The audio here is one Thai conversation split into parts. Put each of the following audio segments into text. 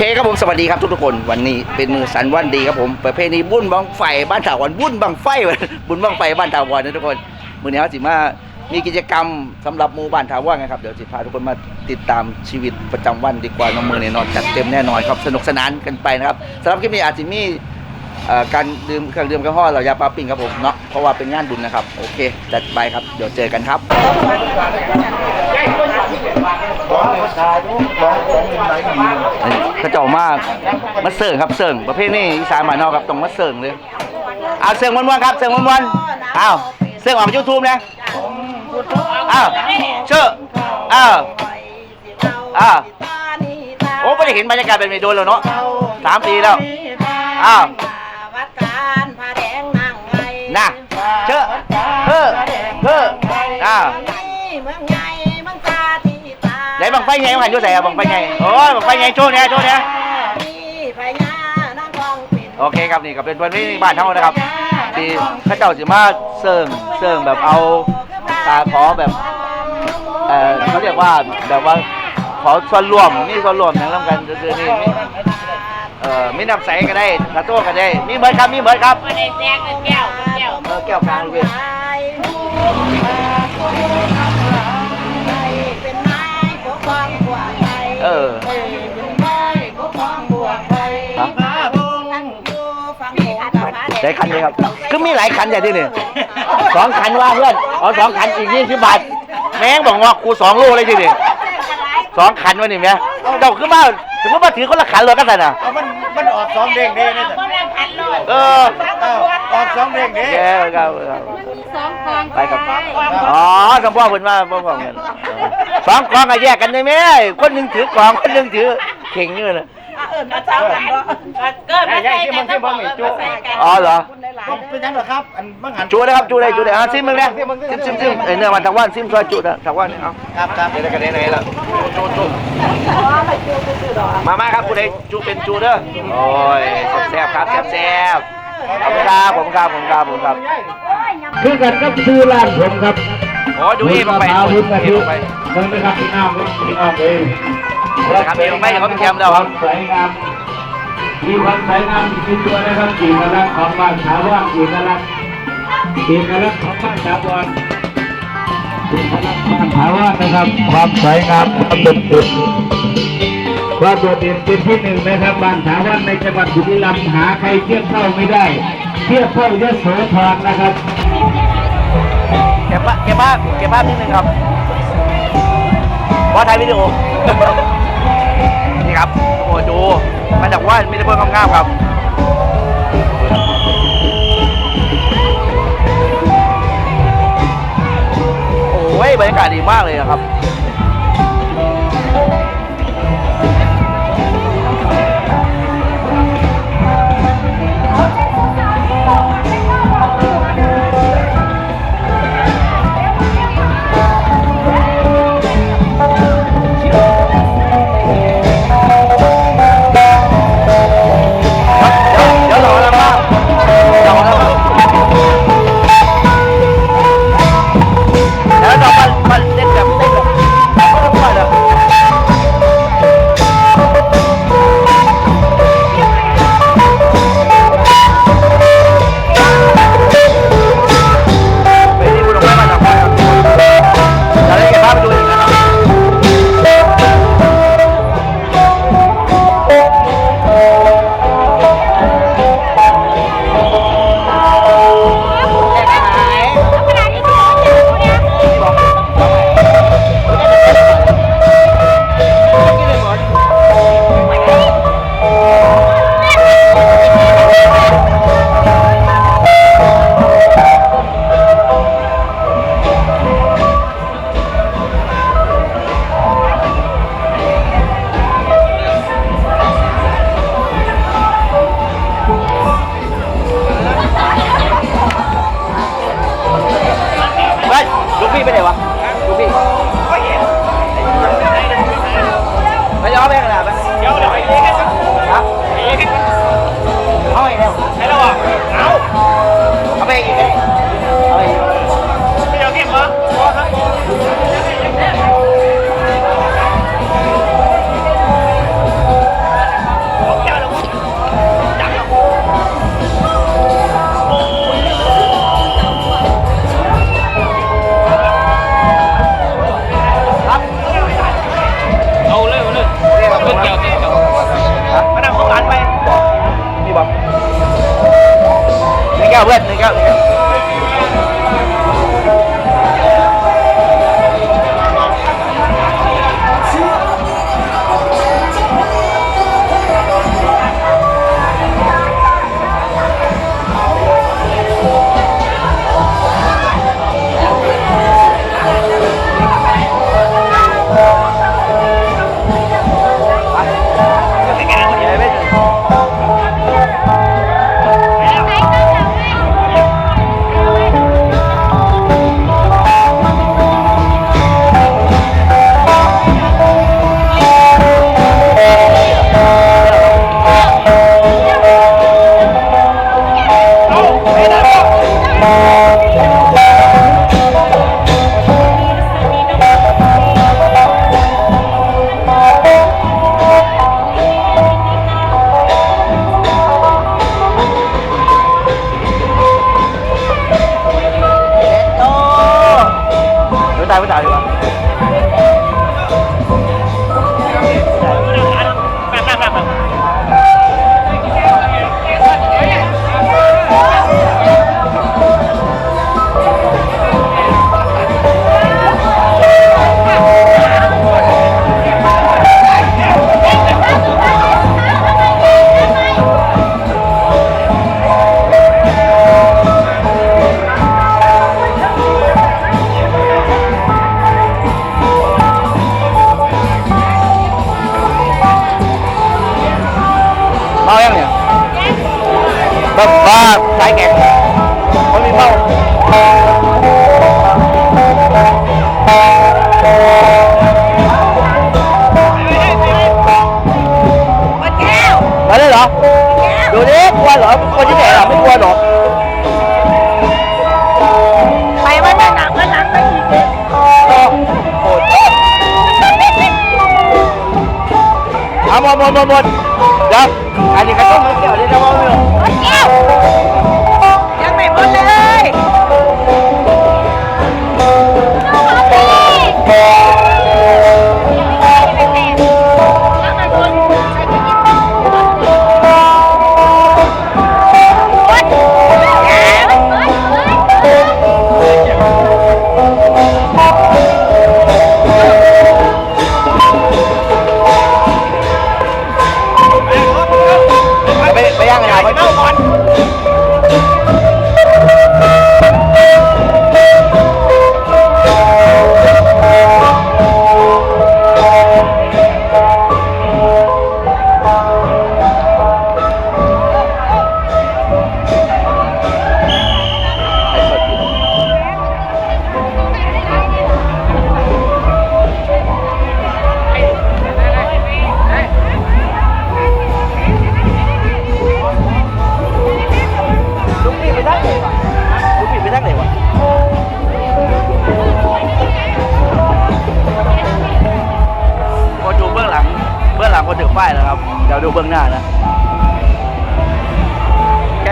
เคครับผมสวัสดีครับทุกทุกคนวันนี้เป็นมือสันวันดีครับผมประเพณีบุญบังไฟบ้านถาวรบุญบังไฟบุญบังไฟบ้านถาวรนะทุกคนมือนี้เขาสิมามีกิจกรรมสำหรับหมู่บ้านถาวรนะครับเดี๋ยวจะพาทุกคนมาติดตามชีวิตประจำวันดีกว่าน้องมือเนี่ยนอนจัดเต็มแน่นอนครับสนุกสนานกันไปนะครับสำหรับคลิปนี้อาจจะมีการดื่มเครื่องดื่มแอลกอฮอล์เหล่ายาปาปิ้งครับผมเนาะเพราะว่าเป็นงานบุญนะครับโอเคจัดไปครับเดี๋ยวเจอกันครับ เขาเจ้ามากมาเสิร์งครับเสิร์งประเภทนี้อีสานบ้านนอกครับต้องมาเสิร์งเลยเอาเสิร์งวันๆครับเสิร์งวันๆเอาเสิร์งออกยูทูบนะเอาเชื่อเอาเอาโอ้ไม่ได้เห็นบรรยากาศแบบนี้โดนแล้วเนาะสามปีแล้วอ้าววัดการพาแดงนางไงน่ะเชื่อเฮ้อเฮ้ออ้าว ตาไหนบังไฟไงบังไฟยุ่ใส่อะบังไฟไงโอ้ยบังไฟไงโชว์เนี่ยโชว์เนี่ยมีพญานางทองปิ่นโอเคครับนี่ก็เป็นวันนี้บ้านเท่านะครับที่เข้าเจ้าสิมาเสิร์งเสิร์งแบบเอาตาขอแบบเออเขาเรียกว่าแบบว่าขอส่วนรวมมีส่วนรวมอย่างร่วมกันคือๆนี่มีเอ่อมีน้ำใสก็ได้กระโต้ก็ได้มีเบิร์ดครับมีเบิร์ดครับไม่ได้แจกแก้วแก้วเออแก้วกลางเลย เออเป็นไม้ปกป้องบัวไทยฮะตั้งอยู่ฝั่งโขงกับพาแดง ได้คันเลยครับ คือมีหลายคันอย่างที่นี่สองคันว่าเพื่อน เอาสองคันอีกยี่สิบบาท แม่งบอกว่ากูสองโลเลยทีนี่สองคันวะนี่แม่เจ้าคือมาถึงว่าถือคนละคันเลยกันแต่น่ะเอามันมันออกสองเด้งเด้งนี่สิเออ เอ้า ออกสองเด้งเด้งแย่ครับครับสองกองไปครับอ๋อสมพ่อเพิ่นว่าพ่อพ่อเงินสองกองก็แยกกันได้ไหมคนหนึงถือกองคนหนึงถือเข่งอยู่น่ะเอิญมาเจ้ากันเกิดมาใส่กันต้องบอกเอิญมาใส่กันอ๋อเหรอก็เป็นยังเหรอครับอันบังหันจูนะครับจูเลยจูเลยอะซิมมึงเนี่ยซิมซิมซิมเอ้ยเนื้อมันทางว่านซิมซอยจุนะทางว่านเนี่ยเอาครับครับเดี๋ยวได้กันไหนๆล่ะจูจูมามาครับผู้ใดจูเป็นจูเด้อโอ้ยแซ่บๆครับแซ่บๆ ขอบคุณครับผมครับผมครับผมครับคือกันกับชื่อร้านผมครับโอ้ดูเอลงไปอาวุธเอนะลที่งไปเดินนะครับพี่น้องพี่น้องเองนะครับเอลงไปเขาเป็นแชมป์แล้วครับสวยงามมีความสวยงามที่ตัวนะครับเอกลักษณ์ของบ้านถาวรเอกลักษณ์เอกลักษณ์ของบ้านถาวรเอกลักษณ์บ้านถาวรนะครับ ความสวยงามความโดดเด่นค ว่าโดดเด่นเป็นที่หนึ่งนะครับบานถาวรในจังหวัดบุรีรัมย์หาใครเทียบเท่าไม่ได้ เทียบเท่ายโสธรนะครับเก็บภาพเก็บภาพเก็บภาพนิดนึงครับว่าถ่ายวิดีโอ นี่ครับโอ้ดูมาจากว่ามีแต่เพื่อนงามๆครับโอ้ยบรรยากาศดีมากเลยครับ เหรอ ดูดิกลัวเหรอคนที่ไหนเหรอไม่กลัวเหรอ ไปมาหนักมาหนักไปอีกโอ้โหเอาหมดหมดหมดหมดเดี๋ยวอันนี้กระต้มมันเกี่ยวนี่จะว่าไม่หรอแก้วยังไม่หมดเลย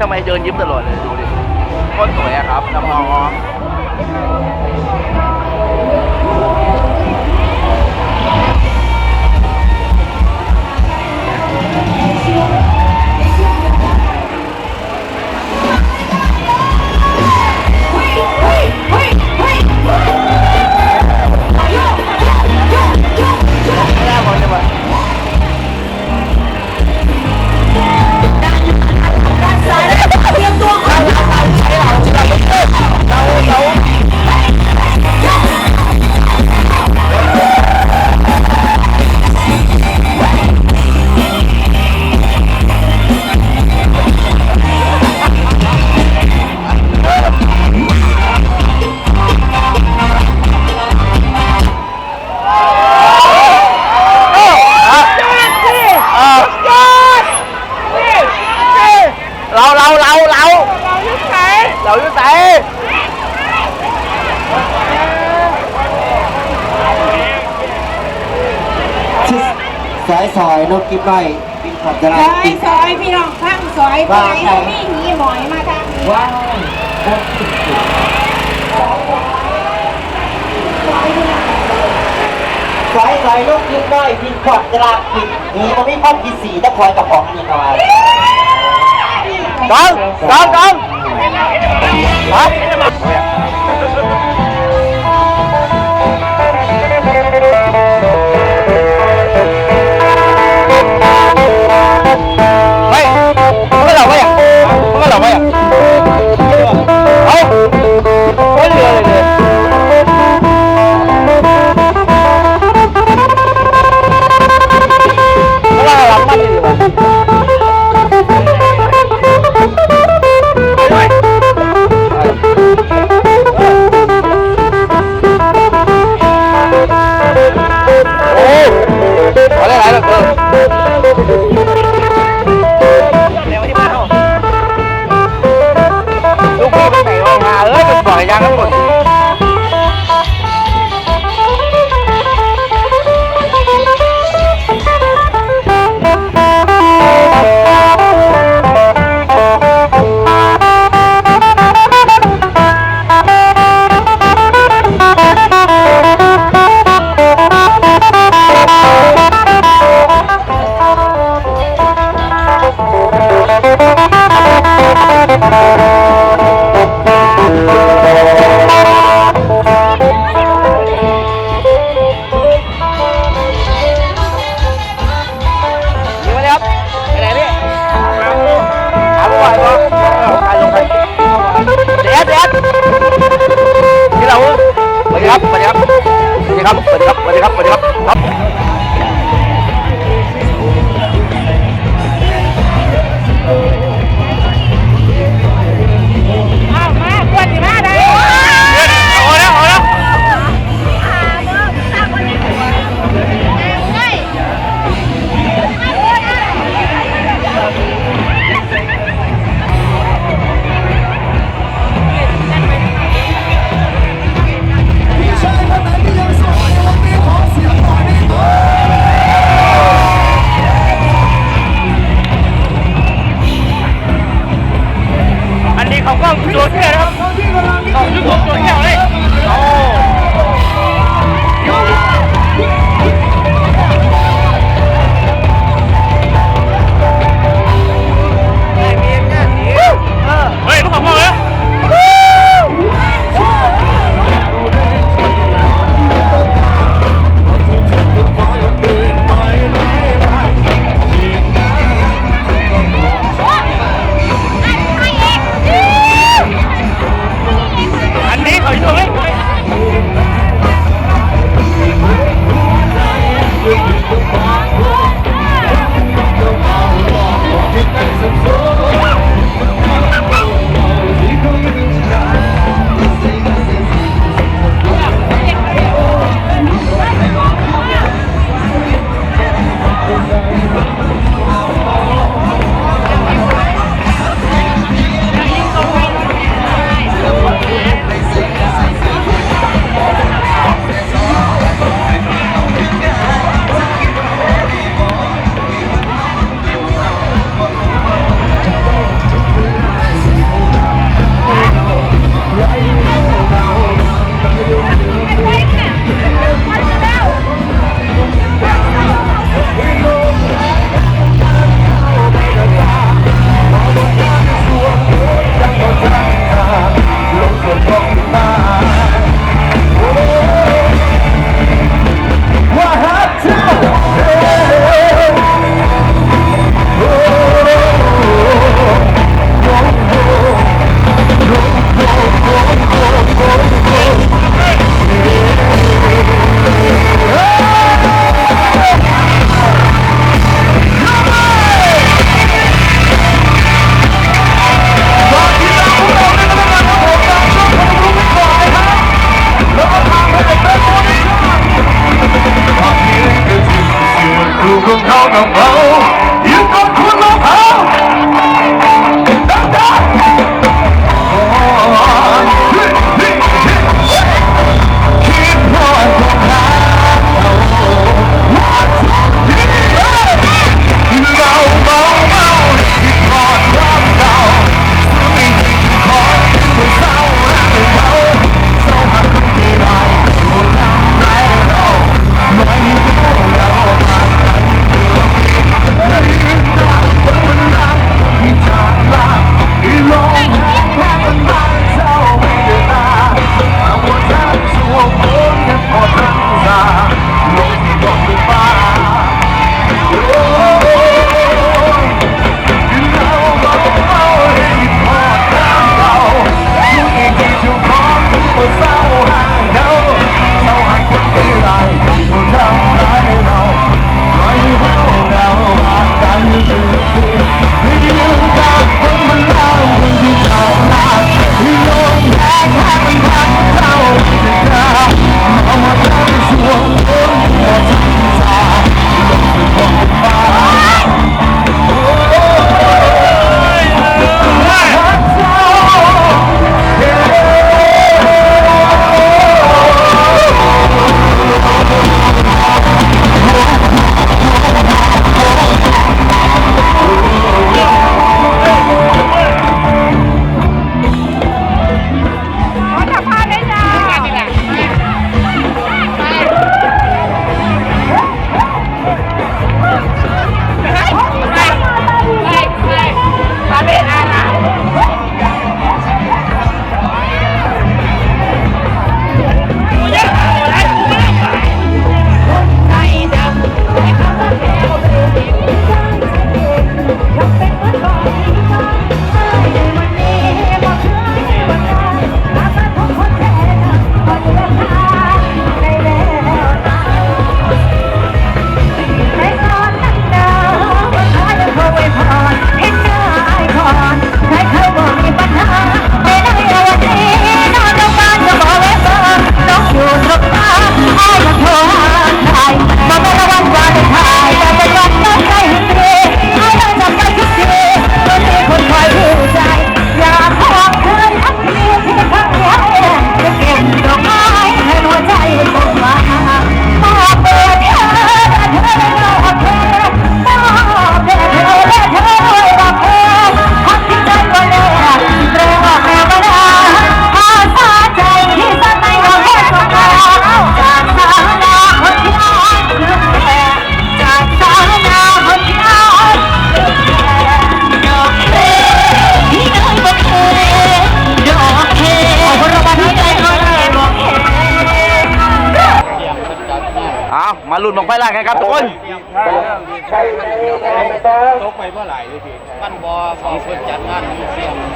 ทำไมเดินยิ้มตลอดเลยดูดิคนสวยอะครับน้ำนองๆ อยนกกิ๊บไร่บินขับจราซอยติดซอยพี่น้องข้างซอยไปมีหีหมอยมาทางนี้ว้าวสายซอยนกกิ๊บไร่บินขับจราติดหนีมันไม่พ้นที่สี่ตะคอยกับของอันนี้เข้ามาสองสองสองไม่ไไยิง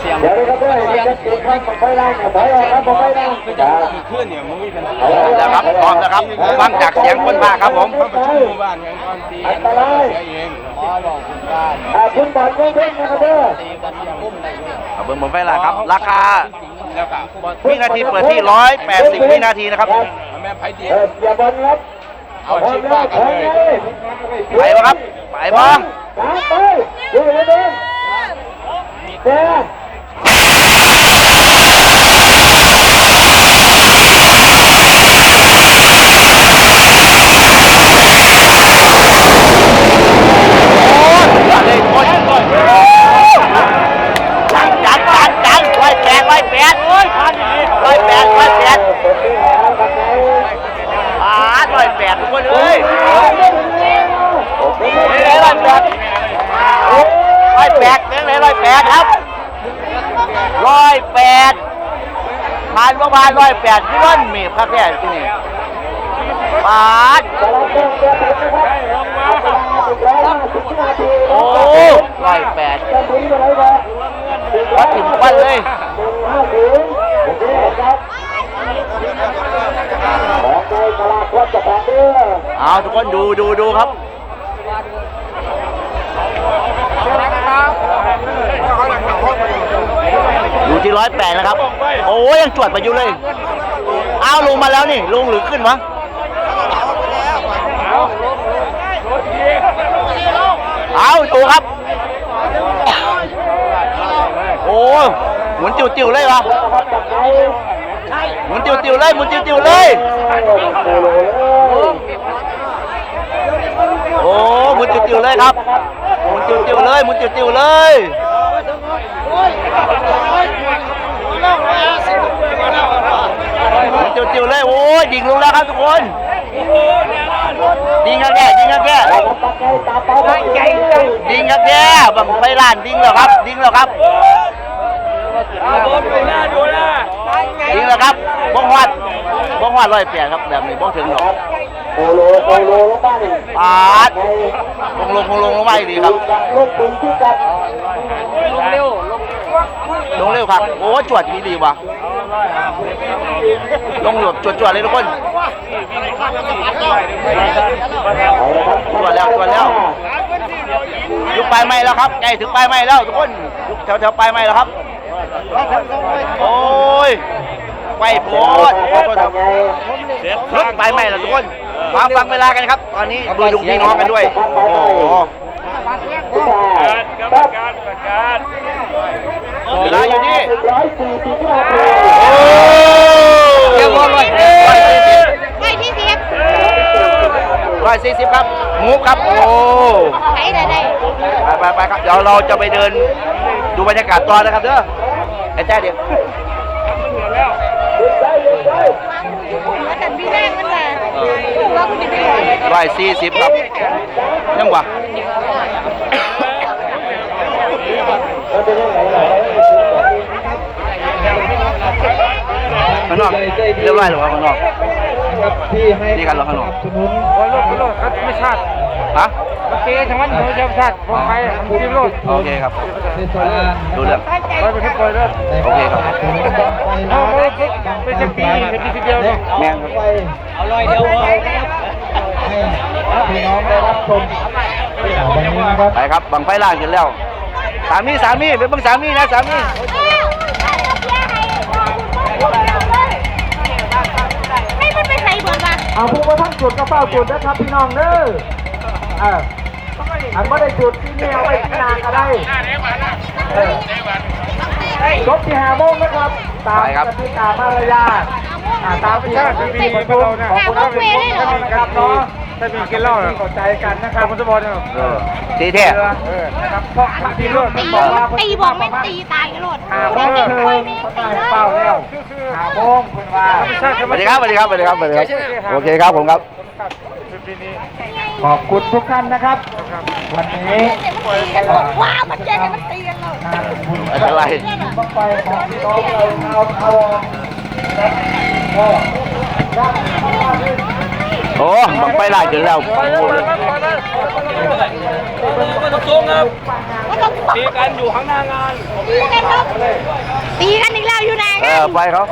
เสียงเดี๋ยวนะครับด้วยจะจุดข้างไฟล่างไฟล่างครับไฟล่างขึ้นเนี่ยมันมีปัญหาแล้วครับพร้อมแล้วครับฟังจากเสียงคนพาครับผมประชุมหมู่บ้านแห่งความตีอันตรายเองขอบอกคุณบ้านอ่าคุณบอลเพิ่มนะครับเด้อตีกันยังเอาเบิ่งบังไฟล่างครับ ราคาวินาทีเปิดที่180วินาทีนะครับแม่ไผ่เดียเอย่าบอลครับเอาชิปบ้ากันเลยไปบ่ครับไปบ่สามไปดูเลยเด้อเด้อ จัดเลยทุกคนจัดจัดจัดจัดร้อยแปดร้อยแปดร้อยแปดร้อยแปดปาดร้อยแปดทุกคนเอ้ยนี่เลยร้อยแปดร้อยแปดนี่เลยร้อยแปดครับร้อยแปดผ่าน ว่าผ่านร้อยแปดที่ร้อนเมีบครับแค่ที่นี่ปาดโอ้ร้อยแปดวัดถึงวันเลยเอาทุกคนดูดูดูครับ อยู่ที่ร้อยแปดนะครับ โอ้ยยังจวดไปอยู่เลย อ้าวลงมาแล้วนี่ลงหรือขึ้นวะเอาดูครับ โอ้หมุนติวๆเลยวะหมุนติวๆเลยหมุนติวๆเลย โอ้หมุนติวๆเลยครับ หมุนติวๆเลยหมุนติวๆเลย หมุนติวๆเลยโอ้ยดิ่งลงแล้วครับทุกคนดิ่งกันแก่ดิ่งกันแก่ดิ่งกันแก่บังไฟลานดิ่งแล้วครับดิ่งแล้วครับดิ่งแล้วครับบ้องวัดบ้องวัดร้อยแปดครับแบบนี้บ้องถึงหรอกโอโลโอโลล้วบ้านปาดลงลงลงลงลงมาดีครับลูกปืนที่กันลงเร็ว ลงเร็วครับ โอ้จวดดีดีว่ะลงแบบจวดจวดเลยทุกคนจวดแล้วจวดแล้วยุกปลายไม้แล้วครับใกล้ถึงไปลายไม้แล้วทุกคนยุกแถวแถวปลายไม้แล้วครับ โอ้ยไปโพดขอโทษครับรถปลายไม้แล้วทุกคนฟังฟังเวลากันครับ ตอนนี้ดูยุกพี่น้องกันด้วยโอ้โหกรรมการประกาศ เวลาอยู่ที่ร้อยสี่สิบวินาทีโอ้เรียบร้อยร้อยสี่สิบไปที่เสียบร้อยสี่สิบครับงูครับ โอ้ไปได้ได้ไปไปไปครับ เดี๋ยวเราจะไปเดินดูบรรยากาศต่อนะครับเด้อไอ้แจ้เดี๋ยวว่าแต่พี่แม่มันน่ะว่าคุณจะไปไหนร้อยสี่สิบครับยังวะ ข้างนอกเรียบร้อยหรือวะข้างนอกที่ให้นี่กันเหรอข้างนอกสนุนโอ้ยโลดโลดครับไม่ชาติฮะเมื่อกี้ทั้งวันเขาจะชาติผมไปผมกินโลดโอเคครับในโซลาร์ดูเรื่องไปไปขึ้นไปเลยโอเคครับเอาไปไปจะปีจะปีทีเดียวเนาะแม่งครับไปเอาลอยเดียวให้พี่น้องได้รับชมวันนี้นะครับไปครับบังไฟล่างกันแล้วสามีสามีเป็นเบิ่งสามีนะสามี ให้มันไปใส่บนมา เอาผู้ว่าท่านจุดกระเป๋าจุดนะครับพี่น้องเด้อเอออันว่าได้จุดที่นี่เอาไว้ที่นานก็ได้เออจบที่หาโมงนะครับ ตามกติกามารยาทอ่าตามที่ชาติที่ปีมีไปประเราชุมเนี่ยของคุณท่านผู้ชมนะครับเนาะ ถ้ามีกินเหล้าเนี่ยเข้าใจกันนะครับมันจะบอกเนี่ยเออดีแท้เออนะครับเพราะที่เรื่องตีบอกว่าตีบอกไม่ตีตายกันหมดหาโมงเพิ่งเขาตายเป้าแล้วหาโมงเพิ่งว่าสวัสดีครับสวัสดีครับสวัสดีครับสวัสดีครับโอเคครับผมครับปีนี้ขอบคุณทุกท่านนะครับ วันนี้ว้ามันเจ๊กันมันตีกันหมดงานบุญไม่เป็นไรบังไฟของพี่น้องเราเอาเอาก็รับ โอ้บังไฟลายถึงแล้วไปแล้วไปแล้วไปแล้วมันต้องสู้ครับตีกันอยู่ข้างหน้างานตีกันเนาะตีกันอีกแล้วอยู่ไหนเอกัออไปเขา